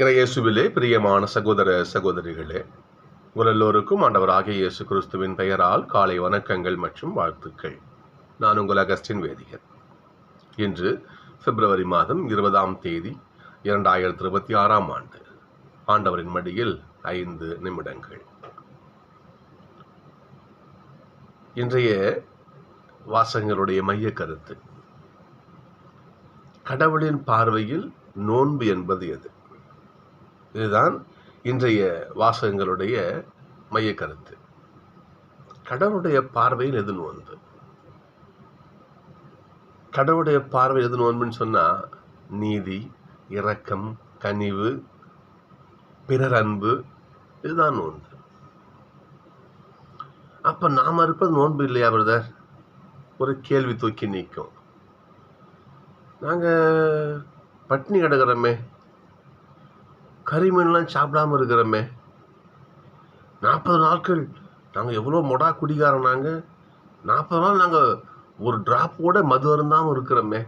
இறையேசுவிலே பிரியமான சகோதர சகோதரிகளே உங்கள் எல்லோருக்கும் ஆண்டவராகிய இயேசு கிறிஸ்துவின் பெயரால் காலை வணக்கங்கள் மற்றும் வாழ்த்துக்கள். நான் உங்கள் அகஸ்டின் வேதிகர். இன்று பிப்ரவரி மாதம் இருபதாம் தேதி இரண்டாயிரத்தி இருபத்தி ஆறாம் ஆண்டு. ஆண்டவரின் மடியில் ஐந்து நிமிடங்கள். இன்றைய வாசகங்களுடைய மைய கருத்து கடவுளின் பார்வையில் நோன்பு என்பது எது? இதுதான் இன்றைய வாசகங்களுடைய மைய கருத்து கடவுளுடைய பார்வையில் எது நோன்பு கடவுளுடைய பார்வை எது நோன்புன்னு சொன்னால் நீதி இரக்கம் கனிவு பிறர் அன்பு இதுதான் நோன்பு அப்போ நாம் இருப்பது நோன்பு இல்லையா பிரதர்? ஒரு கேள்வி தூக்கி நிற்கும் நாங்கள் பட்னி கிடக்கிறோமே கறி மீன்லாம் சாப்பிடாம இருக்கிறோமே. நாற்பது நாட்கள் நாங்கள் எவ்வளோ மொடா குடிகாரம் நாங்கள் நாற்பது நாள் நாங்கள் ஒரு ட்ராப் கூட மது அருந்தாமல் இருக்கிறோமே.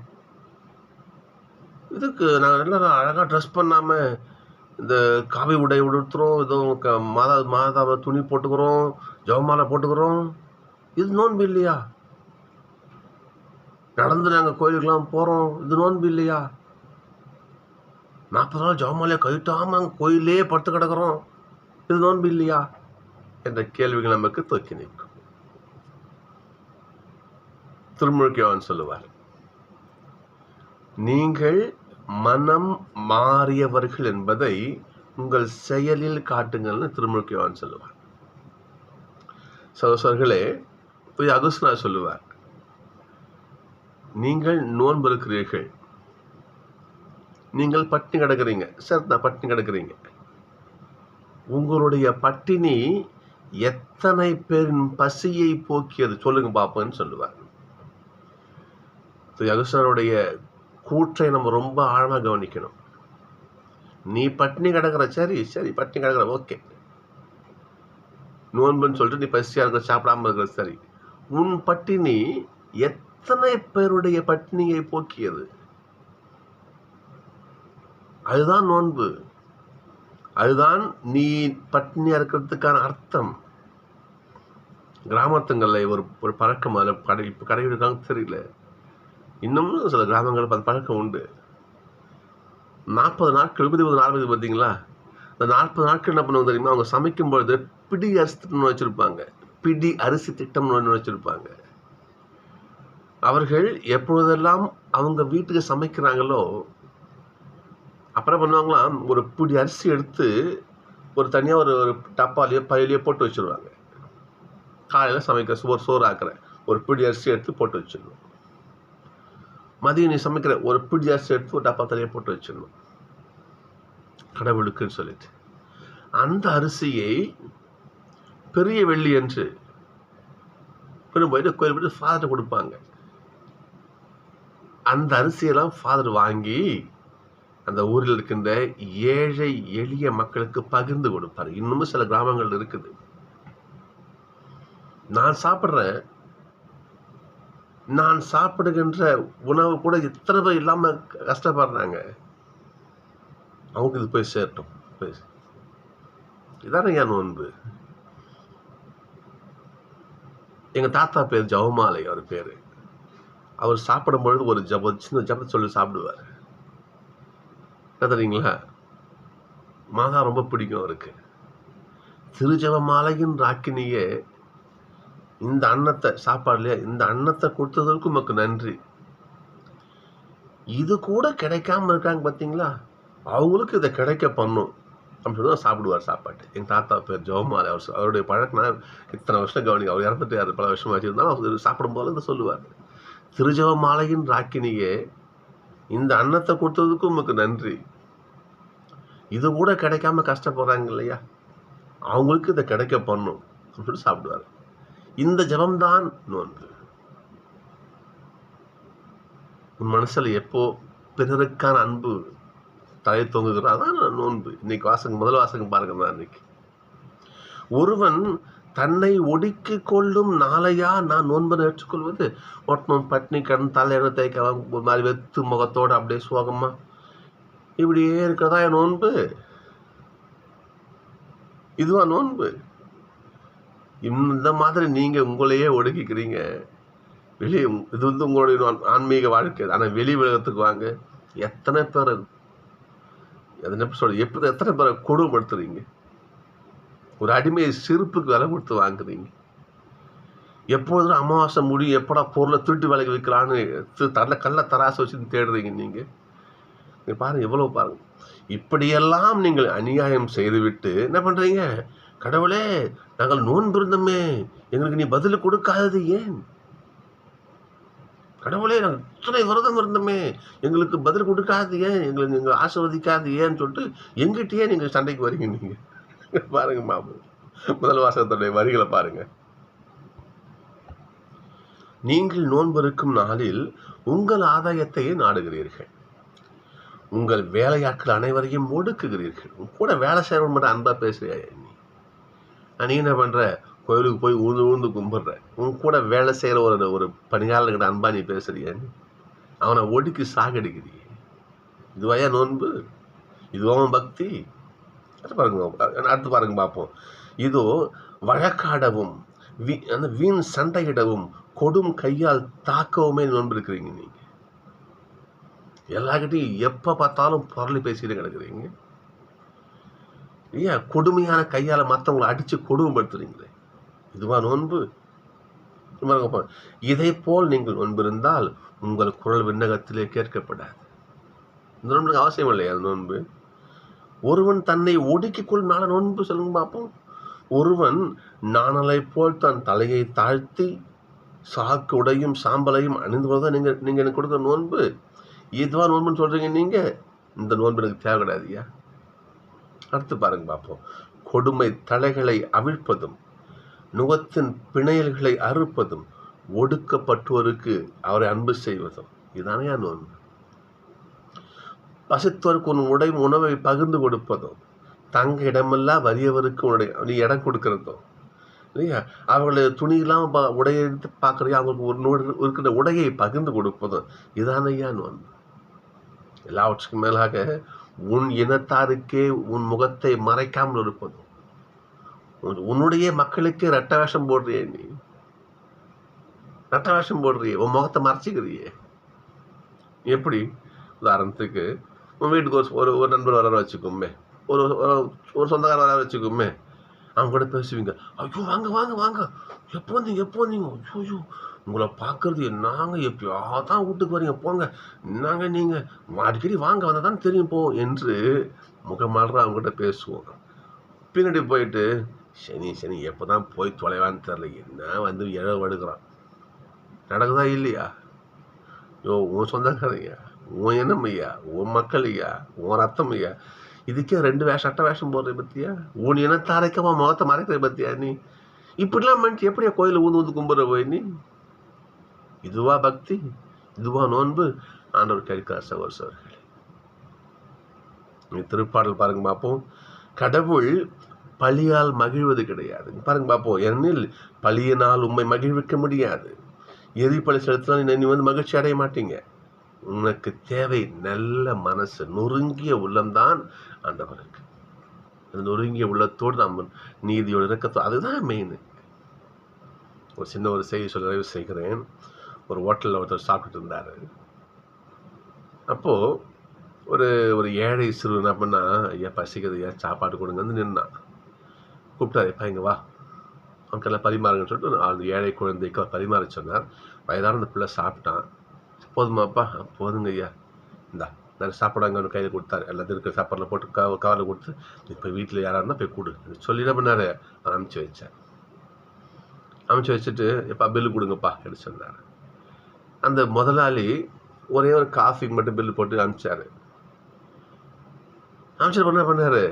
இதுக்கு நாங்கள் நல்லா அழகாக ட்ரெஸ் பண்ணாமல் இந்த காவி உடை உடுத்துகிறோம் ஏதோ க மாதா மாதாவை துணி போட்டுக்கிறோம் ஜவமாலை போட்டுக்கிறோம். இது நோன்பு இல்லையா? நடந்து நாங்கள் கோயிலுக்கெல்லாம் போகிறோம் இது நோன்பு இல்லையா? நாற்பது நாள் ஜவமாலையை கழிட்டாமல் நாங்கள் கோயிலே படுத்து கிடக்கிறோம். இது நோன்பு இல்லையா? என்ற கேள்விகள் நமக்கு தூக்கி நிற்கும். திருமுழுக்கியவன் சொல்லுவார் நீங்கள் மனம் மாறியவர்கள் என்பதை உங்கள் செயலில் காட்டுங்கள்னு திருமுழுக்கியவன் சொல்லுவார். சகோசர்களே போய் அகுஸ்னா சொல்லுவார் நீங்கள் நோன்பு இருக்கிறீர்கள். நீங்கள் பட்டினி கிடக்குறீங்க. சார் நான் பட்டினி கிடக்குறீங்க. உங்களுடைய பட்டினி எத்தனை பேரின் பசியை போக்கியது? சொல்லுங்க பார்ப்போன்னு சொல்லுவார். அகுஸ்தனுடைய கூற்றை நம்ம ரொம்ப ஆழமாக கவனிக்கணும். நீ பட்டினி கிடக்குற சரி சரி பட்டினி கிடக்குற ஓகே. நோன்புன்னு சொல்லிட்டு நீ பசியாக இருக்கிற சாப்பிடாம இருக்கிற சரி. உன் பட்டினி எத்தனை பேருடைய பட்டினியை போக்கியது? அதுதான் நோன்பு. அதுதான் நீ பட்டினியா இருக்கிறதுக்கான அர்த்தம். கிராமத்துங்களில் ஒரு ஒரு பழக்கம் அதில் கடை இப்போ கடைபிடிக்காங்க தெரியல. இன்னமும் சில கிராமங்களில் அந்த பழக்கம் உண்டு. நாற்பது நாட்கள் இருபது இருபது நாற்பது பார்த்தீங்களா? இந்த நாற்பது நாட்கள் என்ன பண்ணுவாங்க தெரியுமா? அவங்க சமைக்கும் பொழுது பிடி அரிசி திட்டம்னு வச்சுருப்பாங்க. பிடி அரிசி திட்டம்னு ஒன்று வச்சுருப்பாங்க. அவர்கள் எப்பொழுதெல்லாம் அவங்க வீட்டுக்கு சமைக்கிறாங்களோ அப்புறம் பண்ணுவாங்களாம் ஒரு பிடி அரிசி எடுத்து ஒரு தனியாக ஒரு ஒரு டப்பாலேயோ பையிலையோ போட்டு வச்சுருவாங்க. காலையில் சமைக்கிற சோறு சோறு ஆக்கிற ஒரு பிடி அரிசி எடுத்து போட்டு வச்சிடணும். மதியம் நீ சமைக்கிற ஒரு பிடி அரிசி எடுத்து ஒரு டப்பா தலையை போட்டு வச்சிடணும். கடவுளுக்குன்னு சொல்லிட்டு. அந்த அரிசியை பெரிய வெள்ளி என்று கொண்டு போயிட்டு கோயில் போயிட்டு ஃபாதர்கிட்ட கொடுப்பாங்க. அந்த அரிசியெல்லாம் ஃபாதர் வாங்கி அந்த ஊரில் இருக்கின்ற ஏழை எளிய மக்களுக்கு பகிர்ந்து கொடுப்பார். இன்னமும் சில கிராமங்கள் இருக்குது. நான் சாப்பிட்றேன். நான் சாப்பிடுகின்ற உணவு கூட எத்தனை பேர் இல்லாமல் கஷ்டப்படுறாங்க. அவங்க இது போய் சேரட்டும். போய் இதான ஏன் நோன்பு. எங்கள் தாத்தா பேர் ஜவமாலை அவர் பேர். அவர் சாப்பிடும் பொழுது ஒரு ஜப சின்ன ஜபத்தை சொல்லி சாப்பிடுவார். என்ன தெரியுங்களா மாதா ரொம்ப பிடிக்கும் அவருக்கு. திருஜப மாலையின் ராக்கினியே இந்த அன்னத்தை சாப்பாடுலையா இந்த அன்னத்தை கொடுத்ததற்கு உமக்கு நன்றி. இது கூட கிடைக்காம இருக்காங்க பார்த்தீங்களா அவங்களுக்கு இதை கிடைக்க பண்ணும். அப்படின்னு தான் சாப்பிடுவார் சாப்பாட்டு. எங்கள் தாத்தா பேர் ஜெவமாலை அவர் அவருடைய பழக்கம் நான் இத்தனை வருஷம் கவனிக்க அவர் இறந்துட்டு பல வருஷம் வச்சுருந்தாலும் அவர் சாப்பிடும் இதை சொல்லுவார். திருஜெவ மாலையின் ராக்கினியே இந்த அன்னத்தை கொடுத்ததுக்கு உமக்கு நன்றி. இது கூட கிடைக்காம கஷ்டப்படுறாங்க இல்லையா அவங்களுக்கு இதை கிடைக்க பண்ணும். அப்படின்னு சாப்பிடுவார். இந்த ஜபம்தான் நோன்பு. உன் மனசில் எப்போ பிறருக்கான அன்பு தலை தொங்குகிறோ அதான் நோன்பு. இன்னைக்கு வாசகம் முதல் வாசகம் பாருங்க தான் இன்னைக்கு. ஒருவன் தன்னை ஒடுக்கி கொள்ளும் நாளையா நான் நோன்பனை ஏற்றுக்கொள்வது? ஒட்டணும் பட்னி கடன் தலையிட தேய்க்கலாம் ஒரு மாதிரி வெத்து முகத்தோட அப்படியே சோகமாக இப்படியே இருக்கிறதா என் நோன்பு? இதுவா நோன்பு? இந்த மாதிரி நீங்க உங்களையே ஒடுக்கிக்கிறீங்க. வெளியே இது வந்து உங்களுடைய ஆன்மீக வாழ்க்கை. ஆனால் வெளி உலகத்துக்கு வாங்க. எத்தனை பேர் எத்தனை சொல்ல எப்படி எத்தனை பேரை கொடுமைப்படுத்துறீங்க? ஒரு அடிமையை சிரிப்புக்கு விலை கொடுத்து வாங்குறீங்க. எப்பொழுதும் அமாவாசை முடியும். எப்படா பொருளை திருட்டு வேலைக்கு வைக்கலான்னு தரல கல்ல தராசை வச்சு தேடுறீங்க நீங்கள் நீ பாருங்க எவ்வளோ பாருங்க. இப்படியெல்லாம் நீங்கள் அநியாயம் செய்துவிட்டு என்ன பண்ணுறீங்க கடவுளே நாங்கள் நோன்பிருந்தோமே எங்களுக்கு நீ பதில் கொடுக்காதது ஏன்? கடவுளே நாங்கள் இத்தனை விரதம் இருந்தோமே எங்களுக்கு பதில் கொடுக்காது ஏன்? எங்களுக்கு நீங்கள் ஆசிர்வதிக்காது ஏன்னு சொல்லிட்டு எங்கிட்டயே நீங்கள் சண்டைக்கு வரீங்க நீங்கள் பாருங்க மாமு. முதல் வாசகத்துடைய வரிகளை பாருங்க. நீங்கள் நோன்பு இருக்கும் நாளில் உங்கள் ஆதாயத்தையே நாடுகிறீர்கள். உங்கள் வேலையாட்கள் அனைவரையும் ஒடுக்குகிறீர்கள். உன் கூட வேலை செய்யறவன் மட்டும் அன்பாக பேசுறியா நீ? நீ என்ன பண்ணுற கோயிலுக்கு போய் ஊந்து ஊந்து கும்பிட்ற. உன் கூட வேலை செய்கிற ஒரு ஒரு பணியாளர்கிட்ட அன்பா நீ பேசுறியா நீ? அவனை ஒடுக்கி சாகடிக்கிறீ இதுவாயா நோன்பு? இதுவாவும் பக்தி? அடுத்து பாருங்க அடுத்து பாருங்க பார்ப்போம். இதோ வழக்காடவும் வீ அந்த வீண் சண்டையிடவும் கொடும் கையால் தாக்கவுமே நோன்பு இருக்கிறீங்க நீங்கள் எல்லாருக்கிட்டையும் எப்போ பார்த்தாலும் புரளி பேசிட்டு கிடக்குறீங்க. ஏன் கொடுமையான கையால் மற்றவங்களை அடித்து கொடுமைப்படுத்துறீங்களே? இதுவா நோன்பு? இதை போல் நீங்கள் நோன்பிருந்தால் உங்கள் குரல் விண்ணகத்திலே கேட்கப்படாது. இந்த நோன்புக்கு அவசியம் இல்லையா அது நோன்பு? ஒருவன் தன்னை ஒடுக்கிக் கொள் நோன்பு சொல்லுங்க பார்ப்போம். ஒருவன் நாணலை போல் தன் தலையை தாழ்த்தி சாக்கு உடையும் சாம்பலையும் அணிந்து கொள்வதா நீங்கள் நீங்கள் எனக்கு கொடுத்த நோன்பு? இதுவாக நோன்புன்னு சொல்றீங்க நீங்க? இந்த நோன்பு எனக்கு தேவை கிடையாதுயா அடுத்து பாருங்க பார்ப்போம். கொடுமை தலைகளை அவிழ்ப்பதும் நுகத்தின் பிணையல்களை அறுப்பதும் ஒடுக்கப்பட்டோருக்கு அவரை அன்பு செய்வதும் இதுதானே நோன்பு? பசித்தோருக்கு உன் உடை உணவை பகிர்ந்து கொடுப்பதும் தங்க இடமெல்லாம் வறியவருக்கு உன்னுடைய நீ இடம் கொடுக்கறதும் இல்லையா? அவர்களை துணியெல்லாம் பா உடையை எடுத்து அவங்களுக்கு ஒரு நோடு இருக்கிற உடையை பகிர்ந்து கொடுப்பதும் இதானையா நோன்பு? எல்லாவற்றுக்கும் மேலாக உன் இனத்தாருக்கே உன் முகத்தை மறைக்காமல் இருப்பதும் உன்னுடைய மக்களுக்கே ரெட்ட வேஷம் போடுறியே நீ. ரெட்ட வேஷம் போடுறியே. உன் முகத்தை மறைச்சிக்கிறியே. எப்படி? உதாரணத்துக்கு உன் வீட்டுக்கு ஒரு ஒரு ஒரு நண்பர் வர வச்சுக்கோமே. ஒரு ஒரு- ஒரு சொந்தக்காரர் வர வச்சுக்கோமே. அவங்க கூட பேசுவீங்க ஐயோ வாங்க வாங்க வாங்க எப்போ வந்தீங்க எப்போ வந்தீங்க ஐயோ ஐயோ உங்களை பார்க்கறது நாங்கள் எப்பயாதான் வீட்டுக்கு வரீங்க போங்க என்னங்க நீங்கள் அடிக்கடி வாங்க வந்தால் தான் தெரியும் போ என்று முகமாடுற அவங்ககிட்ட பேசுவோம் பின்னாடி போயிட்டு சனி சனி எப்போ தான் போய் தொலைவான்னு தெரில என்ன வந்து இழவு எடுக்கிறான் நடக்குதா இல்லையா? யோ உன் சொந்தக்காரையா உன் இனம் ஐயா உன் மக்கள் ஐயா உன் ரத்தம் ஐயா இதுக்கே ரெண்டு வேஷம் அட்ட வேஷம் போடுறது பத்தியா? உன் என உன் முகத்தை மறைக்கிற பத்தியா நீ? இப்படிலாம் மனுஷன் எப்படியா கோயிலில் ஊந்து ஊந்து கும்பிட்ற போய் நீ? இதுவா பக்தி இதுவா நோன்பு? ஆண்டவர் கேட்கிறார் சகோதர சோர்களே நீ திருப்பாடல் பாருங்க பார்ப்போம் கடவுள் பழியால் மகிழ்வது கிடையாது. பாருங்க பார்ப்போம் ஏனெனில் பழியினால் உண்மை மகிழ்விக்க முடியாது. எரிபலி செலுத்தினால் நீ வந்து மகிழ்ச்சி அடைய மாட்டீங்க. உனக்கு தேவை நல்ல மனசு. நொறுங்கிய உள்ளம்தான் ஆண்டவருக்கு. அந்த நொறுங்கிய உள்ளத்தோடு நாம் நீதியோடு இறக்கத்தோ அதுதான் மெயின் ஒரு சின்ன ஒரு செய்தி சொல்ல நிறைவு செய்கிறேன். ஒரு ஹோட்டலில் ஒருத்தர் சாப்பிட்டுட்டு இருந்தார். அப்போது ஒரு ஒரு ஏழை சிறு என்ன பண்ணா ஐயா பசிக்கிறது ஐயா சாப்பாடு கொடுங்கன்னு நின்னான் கூப்பிட்டாரு எப்பா இங்கே வா. அவனுக்கெல்லாம் பரிமாறுங்கன்னு சொல்லிட்டு அந்த ஏழை குழந்தைக்கு பரிமாற சொன்னார். வயதான அந்த பிள்ளை சாப்பிட்டான். போதுமாப்பா போதுங்க ஐயா. இந்தா நான் சாப்பாடு அங்கே கையில் கொடுத்தாரு. எல்லாத்தையும் இருக்கிற சாப்பாடில் போட்டு கா கவரில் கொடுத்து இப்போ வீட்டில் யாராக இருந்தால் போய் கொடு. சொல்லி என்ன பண்ணார்? அவர் அனுப்பிச்சி வச்சேன் அனுப்பிச்சி வச்சுட்டு எப்பா பில்லு கொடுங்கப்பா எடுத்து சொன்னார். அந்த முதலாளி ஒரே ஒரு காஃபிக்கு மட்டும் பில்லு போட்டு அனுப்பிச்சாரு அமைச்சர் என்ன பண்ணாரு?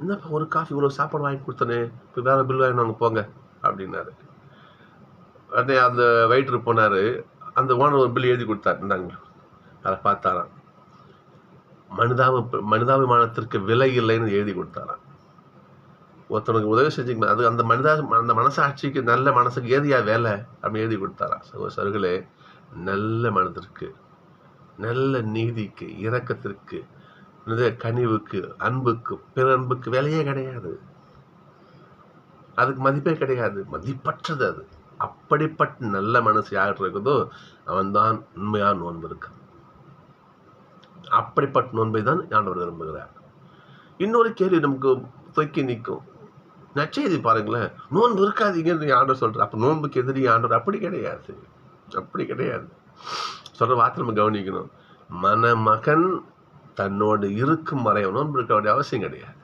என்னப்பா ஒரு காஃபி இவ்வளோ சாப்பாடு வாங்கி கொடுத்தனே இப்போ வேற பில் வாங்கி போங்க அப்படின்னாரு. உடனே அந்த வெயிட்டர் போனார். அந்த ஓனர் ஒரு பில் எழுதி கொடுத்தாரு. இருந்தாங்க அதை பார்த்தாராம். மனிதாப மனிதாபிமானத்திற்கு விலை இல்லைன்னு எழுதி கொடுத்தாராம். ஒருத்தனுக்கு உதவி செஞ்சுக்கணும் அது அந்த மனிதா அந்த மனசாட்சிக்கு நல்ல மனசுக்கு ஏதியா வேலை அப்படின்னு எழுதி கொடுத்தாராம். சகோசர்களே நல்ல மனதிற்கு நல்ல நீதிக்கு இரக்கத்திற்கு கனிவுக்கு அன்புக்கு பிற அன்புக்கு விலையே கிடையாது. அதுக்கு மதிப்பே கிடையாது. மதிப்பற்றது அது. அப்படிப்பட்ட நல்ல மனசு யார் இருக்குதோ அவன்தான் உண்மையான நோன்பு இருக்கான். அப்படிப்பட்ட நோன்பை தான் ஆண்டவர் விரும்புகிறார். இன்னொரு கேள்வி நமக்கு தொக்கி நிற்கும். நச்செய்தி பாருங்களேன். நோன்பு இருக்காதீங்கன்னு ஆண்டவர் சொல்கிறார் அப்போ நோன்புக்கு எதிரி ஆண்டவர் அப்படி கிடையாது. அப்படி கிடையாது. சொல்ற வார்த்தை நம்ம கவனிக்கணும். மணமகன் தன்னோடு இருக்கும் வரை நோன்பு இருக்க வேண்டிய அவசியம் கிடையாது.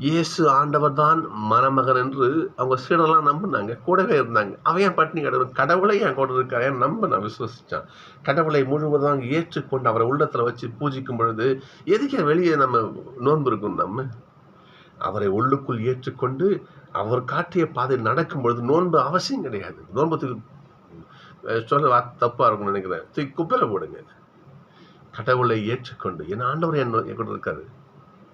இயேசு ஆண்டவர் தான் மணமகன் என்று அவங்க சீடெல்லாம் நம்பினாங்க. கூடவே இருந்தாங்க. அவன் ஏன் பட்டினி கடவுள் கடவுளை என் கூட இருக்காரு ஏன் நம்ப? நான் விசுவசிச்சான். கடவுளை முழுவதும் ஏற்றுக்கொண்டு அவரை உள்ளத்தில் வச்சு பூஜிக்கும் பொழுது எதுக்கே வெளியே நம்ம நோன்பு இருக்கும் நம்ம? அவரை உள்ளுக்குள் ஏற்றுக்கொண்டு அவர் காட்டிய பாதையில் நடக்கும் பொழுது நோன்பு அவசியம் கிடையாது. நோன்பு சொல்ல வா- இருக்கும்னு நினைக்கிறேன். தூக்கி குப்பையில் போடுங்க. கடவுளை ஏற்றுக்கொண்டு என் ஆண்டவர் என் என் கூட இருக்காரு?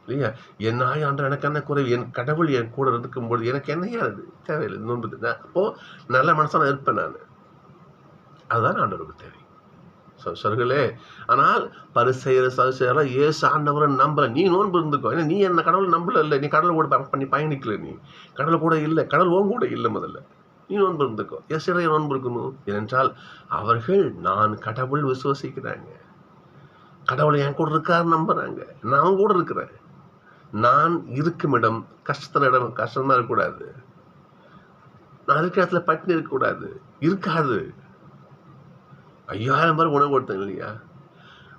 இல்லையா? என் ஆய் எனக்கு என்ன குறைவு என் கடவுள் என் கூட இருக்கும்பொழுது எனக்கு என்னையா அது? தேவையில்லை நோன்பு நான் அப்போது நல்ல மனசான இருப்பேன் நான். அதுதான் ஆண்டவருக்கு தேவை. சொ- ஆனால் பரிசெயர் சதுசெயரெல்லாம் ஏசு ஆண்டவரை நம்பல. நீ நோன்பு இருந்துக்கோ. ஏன்னா நீ என்ன கடவுள் நம்பல இல்லை. நீ கடவுள் கூட பண்ணி பயணிக்கல நீ. கடவுள் கூட இல்லை. கடவுள் உன் கூட இல்லை முதல்ல. நீ நோன்பு இருந்துக்கோ. எஸ் இறைய நோன்பு இருக்கணும் ஏனென்றால் அவர்கள் நான் கடவுள் விசுவசிக்கிறாங்க. கடவுளை என் கூட இருக்காரு நம்புகிறாங்க நான் கூட இருக்கிறேன். நான் இருக்கும் இடம் கஷ்டத்துல இடம் கஷ்டமாக இருக்கக்கூடாது. நான் இருக்கிற இடத்துல பட்டினி இருக்கக்கூடாது. இருக்காது. ஐயாயிரம் பேர் உணவு கொடுத்தேன் இல்லையா?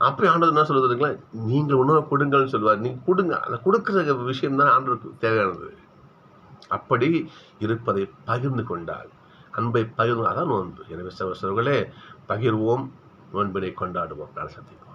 அப்படி ஆண்டவர் என்ன சொல்லுதுங்களா நீங்கள் உணவை கொடுங்கள்னு சொல்லுவார். நீங்கள் கொடுங்க. அதை கொடுக்குற விஷயம் தான் ஆண்டவருக்கு தேவையானது. அப்படி இருப்பதை பகிர்ந்து கொண்டால் அன்பை பகிர்ந்து அதான் நோன்பு. எனவே சகோதரர்களே பகிர்வோம் நோன்பினை கொண்டாடுவோம். நான் சந்திப்போம்.